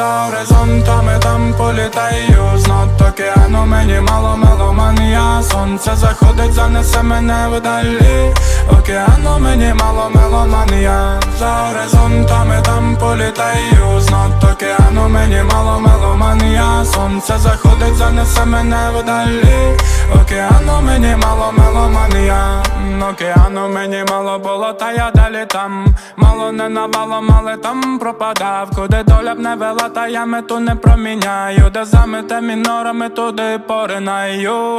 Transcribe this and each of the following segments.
За горизонтами там політаю. Знот океану мені мало меломанія. Сонце заходить, занесе мене вдалі. Океану мені мало меломанія. За горизонтами там політаю. Знот океану мені мало меломанія. Сонце заходить, занесе мене вдалі. Океану мені мало меломанія Океану мені мало було, та я далі там. Мало не навалом, але там пропадав. Куди доля б не вела, та я мету не проміняю. Де замите мінорами, туди поринаю.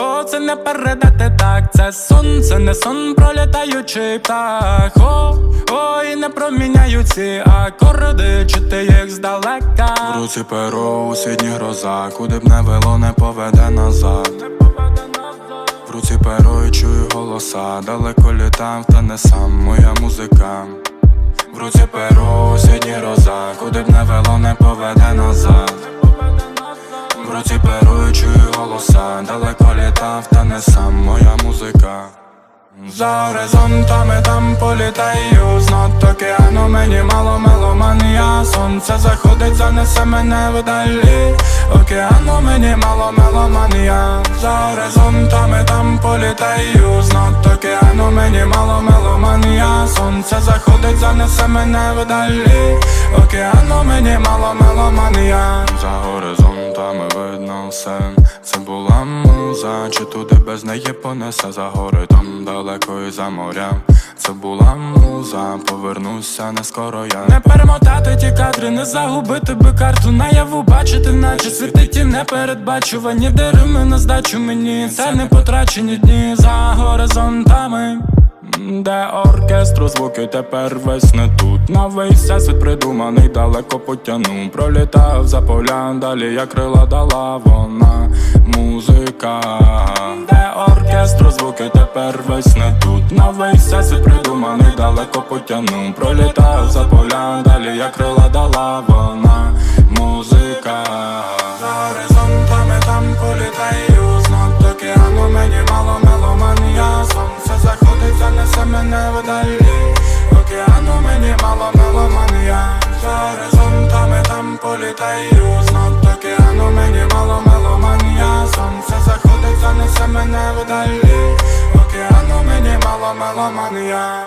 О, це не передати так, це сон, це не сон, пролітаючий птах. О, о, і не проміняю ці акорди, чути їх здалека? В руці перо, у сідні гроза, куди б не вело, не поведе назад руці перо і чую голоса, далеко літам, та не сам моя музика. В руці перо, осінні роза, куди б не вело, не поведе назад. В руці перо чую голоса, далеко літав, та не сам моя музика. За горизонтами там політаю. Знот океану мені мало меломанія Сонце заходить, занесе мене вдалі. Океану мені мало меломанія За горизонтами там політаю. Знот океану мені мало меломанія Сонце заходить, занесе мене вдалі. Океану мені мало меломанія За горизонтами видно все Це була муза, чи туди без неї понесе за гори там далеко і за моря. Це була муза, повернуся не скоро я Не перемотати ті кадри, не загубити би карту наяву бачити, наче світить ті непередбачувані Даруми на здачу мені, це не потрачені дні за горизонтами. Де оркестру звуки тепер весь не тут. Весь всесвіт придуманий далеко потягну. Пролітав за поля, далі як крила дала вона. Музика. Де оркестру звуки тепер весь не тут. Весь всесвіт придуманий далеко потягну. Пролітав за поля, далі як крила дала вона За горизонтами там політаю Знак океану мені мало меломанія Сонце заходить, занесе мене вдалі Океану мені мало меломанія